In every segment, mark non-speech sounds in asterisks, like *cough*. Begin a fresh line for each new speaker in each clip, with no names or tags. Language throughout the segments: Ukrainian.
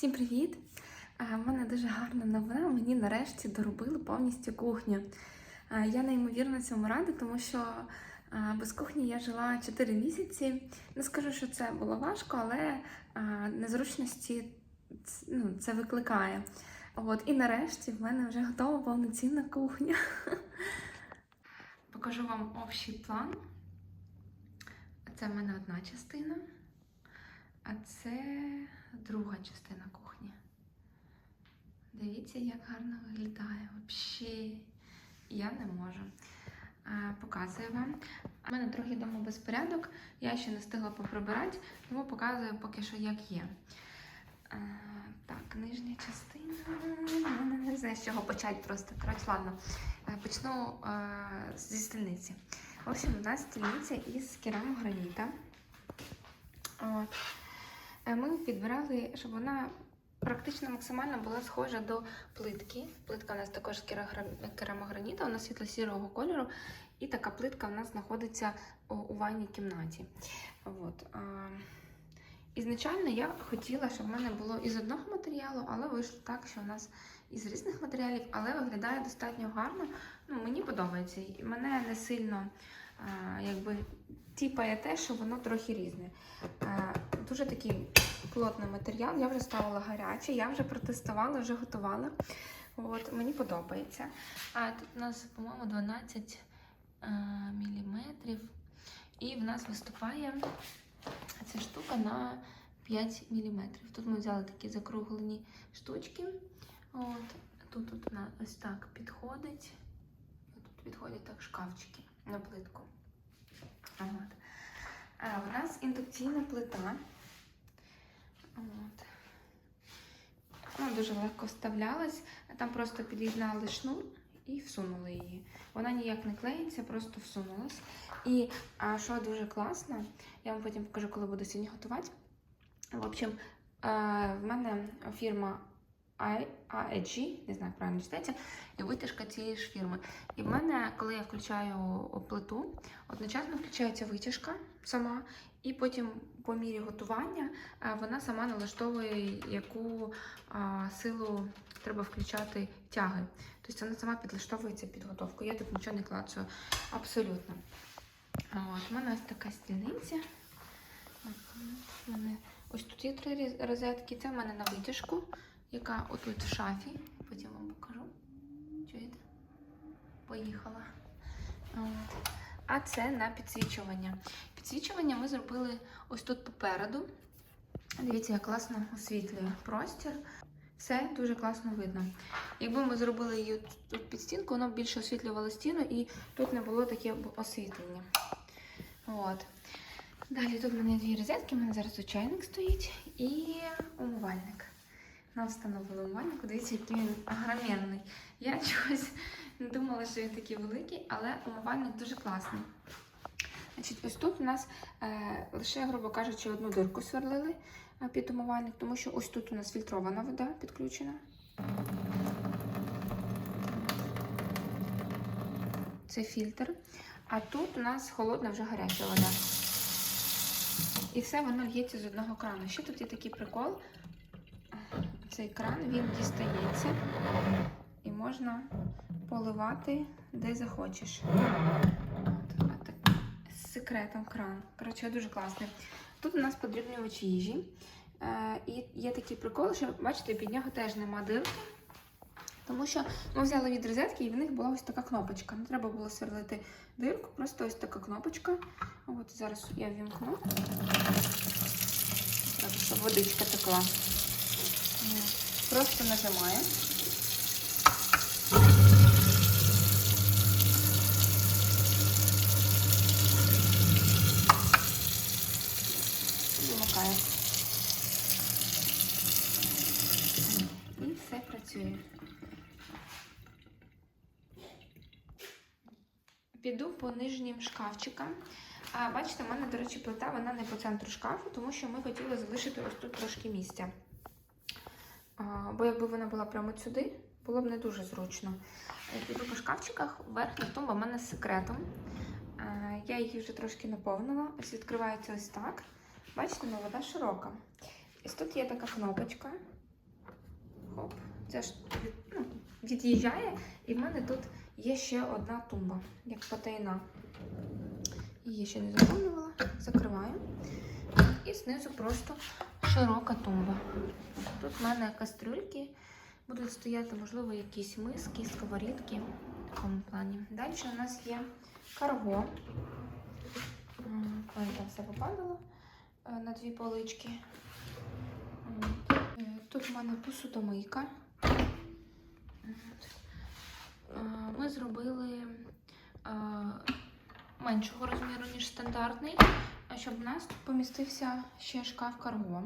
Всім привіт! У мене дуже гарна новина. Мені нарешті доробили повністю кухню. Я неймовірно цьому рада, тому що без кухні я жила 4 місяці. Не скажу, що це було важко, але незручності ну, це викликає. От, і нарешті в мене вже готова повноцінна кухня. Покажу вам общий план. Це в мене одна частина. А це друга частина кухні. Дивіться, як гарно виглядає. Взагалі, я не можу. Показую вам. У мене трохи вдома безпорядок, я ще не встигла поприбирати, тому показую поки що, як є. А, Так, нижня частина. Не знаю, з чого почати просто. Коротше, ладно. Е, Почну е, зі стільниці. В общем, у нас стільниця із керамограніта. От. Е, Ми підбирали, щоб вона практично максимально була схожа до плитки. Плитка у нас також з керамограніта, вона світло-сірого кольору, і така плитка у нас знаходиться у, ванній кімнаті. От. Ізначально я хотіла, щоб в мене було із одного матеріалу, але вийшло так, що у нас із різних матеріалів, але виглядає достатньо гарно. Ну, мені подобається. І мене не сильно якби, тіпає те, що воно трохи різне. Дуже такий плотний матеріал. Я вже ставила гарячий, я вже протестувала, вже готувала. От, мені подобається. А тут у нас, по-моєму, 12 е, міліметрів. І в нас виступає ця штука на 5 міліметрів. Тут ми взяли такі закруглені штучки. От. Тут, тут ось так підходить. Тут підходять так шкафчики на плитку. От. А, у нас індукційна плита. От. Вона дуже легко вставлялась. Там просто під'єднали шнур і всунули її. Вона ніяк не клеїться, просто всунулась. І а, що дуже класно, я вам потім покажу, коли буду сьогодні готувати. В общем, в мене фірма AEG, не знаю, як правильно читається, і витяжка цієї ж фірми. І в мене, коли я включаю плиту, одночасно включається витяжка сама, і потім по мірі готування е, вона сама налаштовує, яку силу треба включати тяги. Тобто вона сама підлаштовується під готовку. Я тут нічого не клацаю абсолютно. От, у мене ось така стільниця. Ось тут є три розетки. Це в мене на витяжку, яка отут в шафі. Потім вам покажу. Чуєте? Поїхала. А це на підсвічування. Підсвічування ми зробили ось тут попереду. Дивіться, як класно освітлює простір. Все дуже класно видно. Якби ми зробили її тут під стінку, воно б більше освітлювало стіну і тут не було таке освітлення. От. Далі тут в мене дві розетки, у мене зараз чайник стоїть і умивальник. Нам встановили умивальник, дивіться, який він огроменний. Я чогось не думала, що він такий великий, але умивальник дуже класний. Значить, ось тут у нас е, лише, грубо кажучи, одну дирку сверлили е, під умивальник, тому що ось тут у нас фільтрована вода підключена. Це фільтр. А тут у нас холодна вже гаряча вода. І все воно л'ється з одного крану. Ще тут є такий прикол. Цей кран він дістається і можна поливати де захочеш. З секретом кран. Коротше, дуже класний. Тут у нас подрібнювач їжі. Е, і є такий прикол, що бачите, під нього теж нема дирки. Тому що ми взяли від розетки, і в них була ось така кнопочка. Не треба було сверлити дирку, просто ось така кнопочка. От зараз я ввімкну. Треба, щоб водичка текла. Просто нажимаємо. Вимикає. І все працює. Піду по нижнім шкафчикам. А, бачите, в мене, до речі, плита вона не по центру шкафу, тому що ми хотіли залишити ось тут трошки місця. Бо якби вона була прямо сюди, було б не дуже зручно. Піду по шкафчиках. Верхня тумба в мене з секретом. Е, Я її вже трошки наповнила. Ось відкривається ось так. Бачите, ну вода широка. Ось тут є така кнопочка. Хоп. Це ж від, ну, від'їжджає, і в мене тут є ще одна тумба, як потайна. Її ще не заповнювала, закриваю. І знизу просто широка тумба. Тут в мене кастрюльки будуть стояти, можливо, якісь миски, сковорідки в такому плані. Далі у нас є карго. Там все попадало е, на дві полички. Е, Тут в мене посудомийка. Е, Ми зробили меншого розміру, ніж стандартний, щоб в нас тут помістився ще шкаф карго.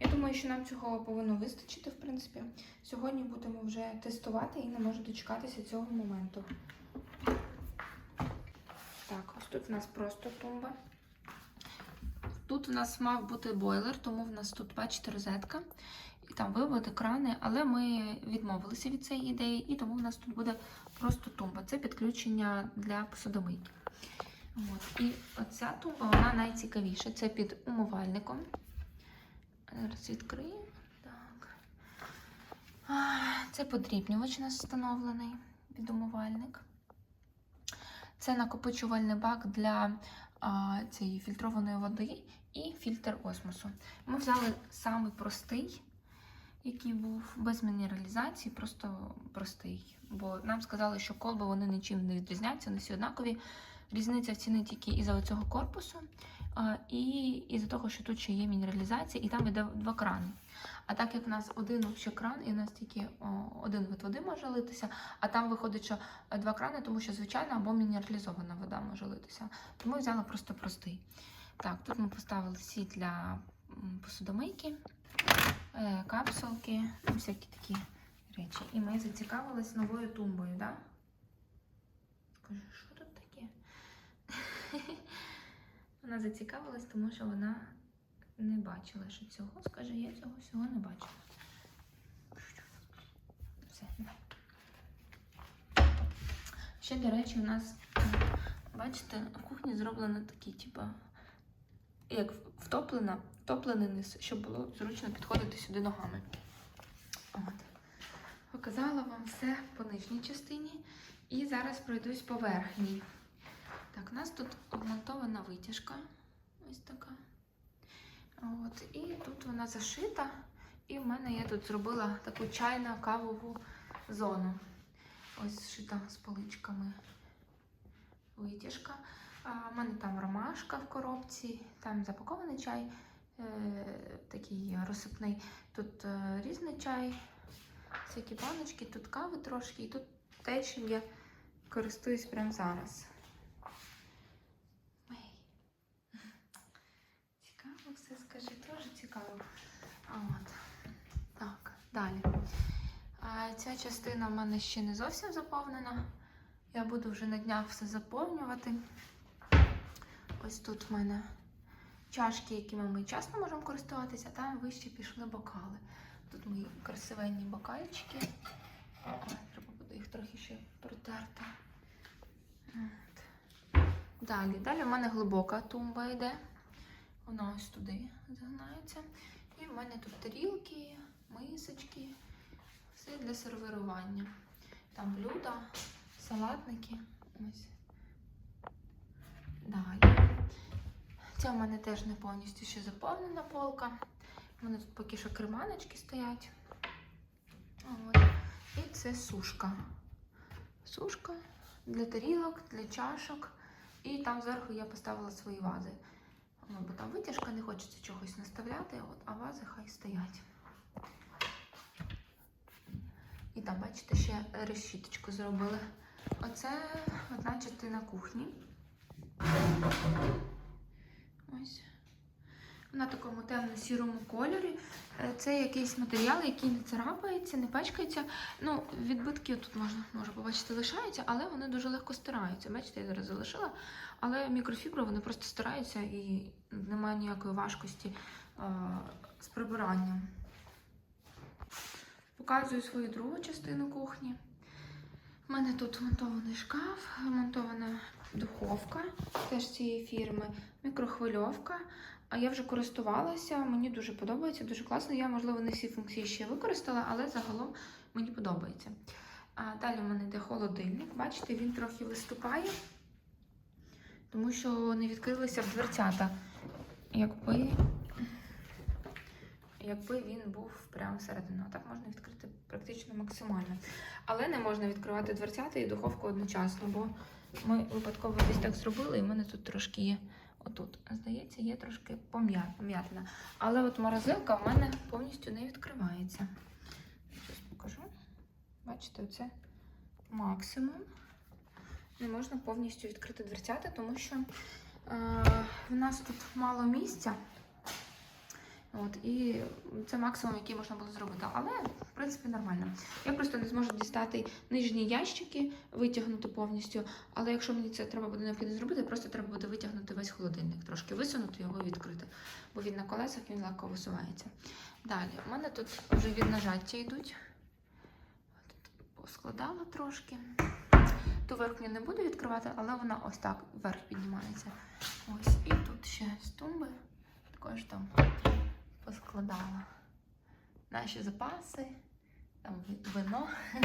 Я думаю, що нам цього повинно вистачити, в принципі. Сьогодні будемо вже тестувати і не можу дочекатися цього моменту. Так, ось тут в нас просто тумба. Тут у нас мав бути бойлер, тому в нас тут, бачите, розетка. І там виводи, крани, але ми відмовилися від цієї ідеї, і тому в нас тут буде просто тумба. Це підключення для посудомийки. От. І оця тумба, вона найцікавіша. Це під умивальником. Зараз відкрию. Так. Це подрібнювач у нас встановлений під умивальник. Це накопичувальний бак для а, цієї фільтрованої води і фільтр осмосу. Ми взяли самий простий, який був без мінералізації, просто простий. Бо нам сказали, що колби вони нічим не відрізняються, вони всі однакові. Різниця в ціні тільки із-за цього корпусу, і із-за того, що тут ще є мінералізація, і там іде два крани. А так як в нас один ще кран, і у нас тільки один вид води може литися, а там виходить, що е, два крани, тому що звичайна або мінералізована вода може литися. Тому взяла просто простий. Так, тут ми поставили всі для посудомийки, е, капсулки, всякі такі речі. І ми зацікавились новою тумбою, да? Скажи, що? *laughs* Вона зацікавилась, тому що вона не бачила, що цього. Скаже, я цього всього не бачила. Все. Ще, до речі, у нас, бачите, в кухні зроблено такі, типа, як втоплена, втоплений низ, щоб було зручно підходити сюди ногами. От. Показала вам все по нижній частині. І зараз пройдусь по верхній. Так, у нас тут вмонтована витяжка. Ось така. От, і тут вона зашита. І в мене я тут зробила таку чайну кавову зону. Ось зшита з поличками витяжка. В мене там ромашка в коробці, там запакований чай, е, такий розсипний. Тут е, різний чай, всякі баночки, тут кави трошки, і тут те, чим я користуюсь прямо зараз. Ой. Цікаво все скажи, теж цікаво. А От. Так, далі. А ця частина в мене ще не зовсім заповнена. Я буду вже на днях все заповнювати. Ось тут в мене чашки, якими ми часто можемо користуватися, а там вище пішли бокали. Тут мої красивенні бокальчики. Треба буде їх трохи ще протерти. От. Далі. Далі в мене глибока тумба йде. Вона ось туди загинається. В мене тут тарілки, мисочки, все для сервірування. Там блюда, салатники. Ось. Далі. Ця в мене теж не повністю ще заповнена полка. У мене тут поки що керманочки стоять. От. І це сушка. Сушка для тарілок, для чашок. І там зверху я поставила свої вази. Ну, бо там витяжка, не хочеться чогось наставляти, от, а вази хай стоять. І там, бачите, ще решіточку зробили. Оце одна частина кухні. Ось. На такому темно-сірому кольорі. Е, Це якийсь матеріал, який не царапається, не пачкається. Ну, відбитки тут можна може побачити, лишаються, але вони дуже легко стираються. Бачите, я зараз залишила. Але мікрофібри вони просто стираються і немає ніякої важкості е, з прибиранням. Показую свою другу частину кухні. У мене тут монтований шкаф, монтована духовка теж цієї фірми, мікрохвильовка, А я вже користувалася, мені дуже подобається, дуже класно. Я, можливо, не всі функції ще використала, але загалом мені подобається. А далі в мене йде холодильник. Бачите, він трохи виступає, тому що не відкрилися дверцята. Якби, якби він був прямо всередину. А так можна відкрити практично максимально. Але не можна відкривати дверцята і духовку одночасно, бо ми випадково десь так зробили, і в мене тут трошки є. Отут, здається, є трошки пом'я- Але от морозилка в мене повністю не відкривається. Зараз покажу. Бачите, оце максимум. Не можна повністю відкрити дверцята, тому що е, в нас тут мало місця. От, і це максимум, який можна було зробити. Але, в принципі, нормально. Я просто не зможу дістати нижні ящики, витягнути повністю. Але якщо мені це треба буде необхідно зробити, просто треба буде витягнути весь холодильник, трошки висунути його і відкрити. Бо він на колесах він легко висувається. Далі, у мене тут вже від нажаття йдуть. Тут поскладала трошки. Ту верхню не буду відкривати, але вона ось так вверх піднімається. Ось. І тут ще з тумби також там поскладала наші запаси, там вино. *laughs*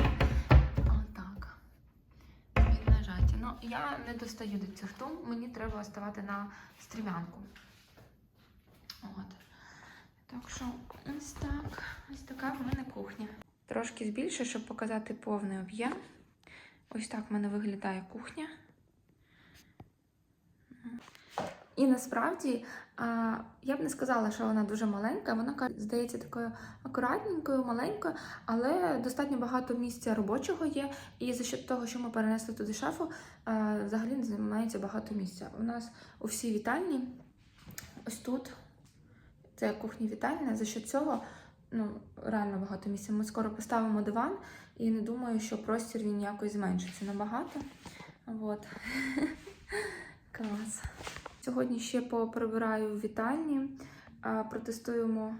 Отак. Від. Ну, я не достаю до цих тум, мені треба ставати на стрімянку. От. Так що ось так. Ось така в мене кухня. Трошки збільшу, щоб показати повний об'єм. Ось так в мене виглядає кухня. І насправді я б не сказала, що вона дуже маленька. Вона здається такою акуратненькою, маленькою, але достатньо багато місця робочого є. І за счет того, що ми перенесли туди шафу, взагалі не займається багато місця. У нас у всій вітальні, ось тут, це кухня вітальня. За счет цього ну, реально багато місця. Ми скоро поставимо диван, і не думаю, що простір він якось зменшиться набагато. От. *laughs* Клас. Сьогодні ще поприбираю в вітальні, протестуємо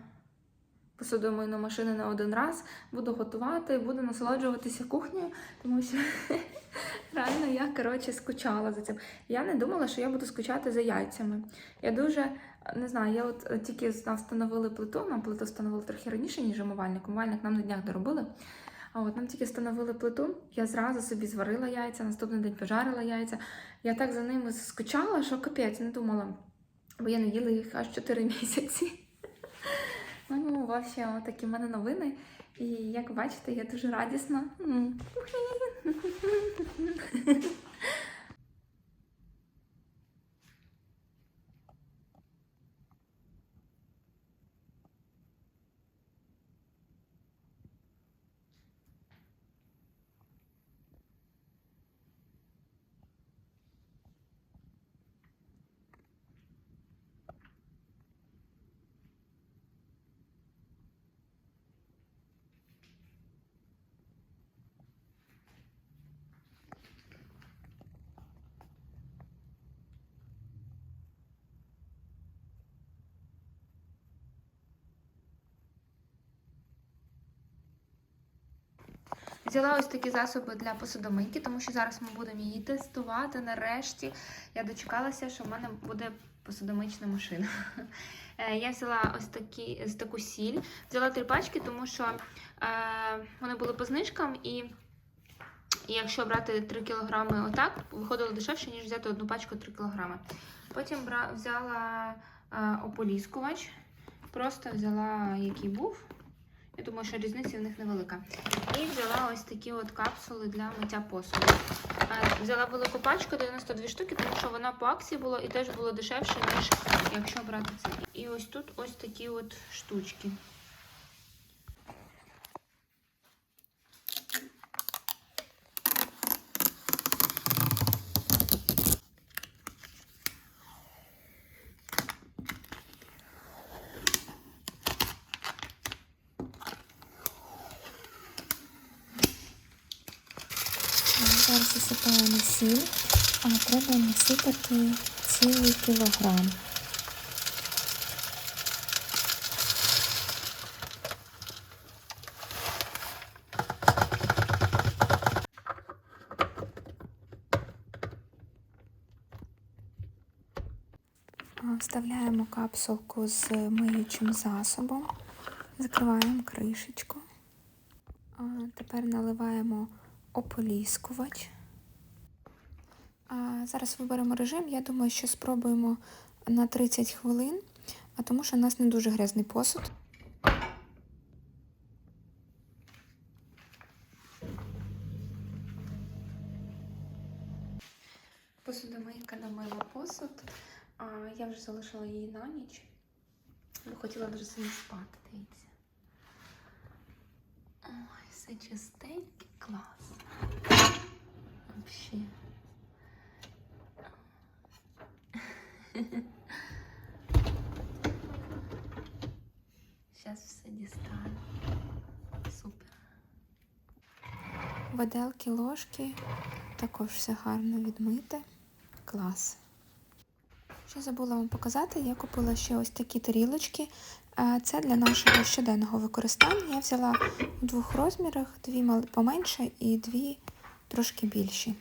посудомийну машину на один раз. Буду готувати, буду насолоджуватися кухнею, тому що *laughs* реально я коротше скучала за цим. Я не думала, що я буду скучати за яйцями. Я дуже не знаю, я от тільки встановили плиту, нам плиту встановили трохи раніше, ніж умивальник. Умивальник нам на днях доробили. А от нам тільки встановили плиту, я зразу собі зварила яйця, наступний день пожарила яйця. Я так за ними скучала, що капець, не думала. Бо я не їла їх аж 4 *laughs* місяці. Ну, взагалі, такі в мене новини. І як бачите, я дуже радісна. Взяла ось такі засоби для посудомийки, тому що зараз ми будемо її тестувати. Нарешті я дочекалася, що в мене буде посудомична машина. *laughs* Е, Я взяла ось такі, ось таку сіль. Взяла три пачки, тому що е, вони були по знижкам, і, і якщо брати 3 кг отак, виходило дешевше, ніж взяти одну пачку 3 кг. Потім взяла е, ополіскувач, просто взяла який був. Я думаю, що різниця в них невелика. І взяла ось такі от капсули для миття посуду. Е, Взяла велику пачку 92 штуки, тому що вона по акції була і теж було дешевше, ніж якщо брати це. І ось тут ось такі от штучки.
Зараз засипаємо сіль, а треба насипати цілий кілограм. Вставляємо капсулку з миючим засобом, закриваємо кришечку. Тепер наливаємо ополіскувач. Зараз виберемо режим. Я думаю, що спробуємо на 30 хвилин, а тому що у нас не дуже грязний посуд.
Посудомийка намила посуд. А, я вже залишила її на ніч. Хотіла дуже сильно спати, дивіться. Ой, все чистеньке, клас. Вообще. Зараз все дістану. Супер.
Виделки, ложки, також все гарно відмите. Клас. Ще забула вам показати, я купила ще ось такі тарілочки. Е, Це для нашого щоденного використання. Я взяла у двох розмірах, дві поменше і дві трошки більші.